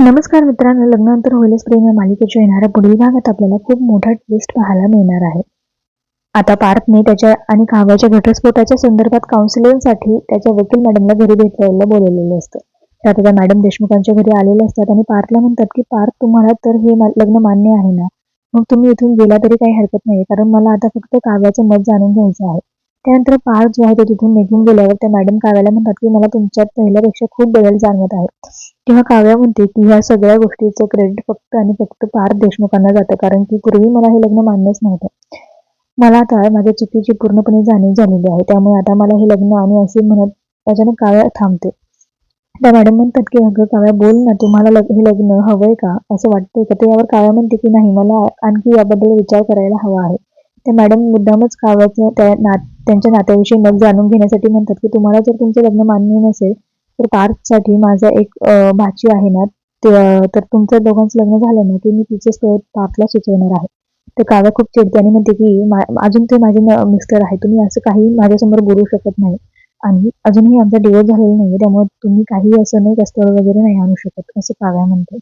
नमस्कार मित्रांनो लग्नानंतर होईलच प्रेम या मालिकेच्या येणाऱ्या पुढील भागात आपल्याला खूप मोठा ट्विस्ट पाहायला मिळणार आहे. आता पार्थने त्याच्या आणि काव्याच्या घटस्फोटाच्या संदर्भात काउन्सिलिंगसाठी त्याच्या वकील मॅडमला घरी भेटायला बोलवलेलं असतं. त्यात आता मॅडम देशमुखांच्या घरी आलेले असतात आणि पार्थला म्हणतात की पार्थ तुम्हाला तर हे लग्न मान्य आहे ना? मग तुम्ही इथून गेला तरी काही हरकत नाही कारण मला आता फक्त काव्याचं मत जाणून घ्यायचं आहे. त्यानंतर पार्थ जो आहे तो तिथून निघून गेल्यावर त्या मॅडम काव्याला म्हणतात की मला तुमच्यात पहिल्यापेक्षा खूप बदल जाणवत आहे तेव्हा काव्या म्हणते की ह्या सगळ्या गोष्टीचं क्रेडिट फक्त आणि फक्त पार्थ देशमुखांना जातं कारण की पूर्वी मला हे लग्न मान्यच नव्हतं. मला आता माझ्या चुकीची पूर्णपणे जाणीव झालेली आहे त्यामुळे आता मला हे लग्न आणि असे म्हणत अचानक काव्या थांबते. त्या मॅडम म्हणतात की अगं काव्या बोल ना तुम्हाला लग- हे लग्न हवंय का? असं वाटतंय का? त्यावर काव्या म्हणते की नाही मला आणखी याबद्दल विचार करायला हवा आहे. त्या मॅडम मुद्दामच काव्याचं त्या नात त्यांच्या नात्याविषयी मत जाणून घेण्यासाठी म्हणतात की तुम्हाला जर तुमचं लग्न मान्य नसेल तर पार्थसाठी माझा एक भाची आहे ना तर तुमचं दोघांचं लग्न झालं ना की मी तिचे स्थळ पार्थला सुचवणार आहे. तर काव्या खूप चिडते आणि म्हणते की अजून ते माझे मिस्टर आहे तुम्ही असं काही माझ्यासमोर बोलू शकत नाही. आणि अजूनही आमचा डिवोर्स झालेला नाही त्यामुळे तुम्ही काही असं नाही स्थळ वगैरे नाही आणू शकत असं काव्या म्हणते.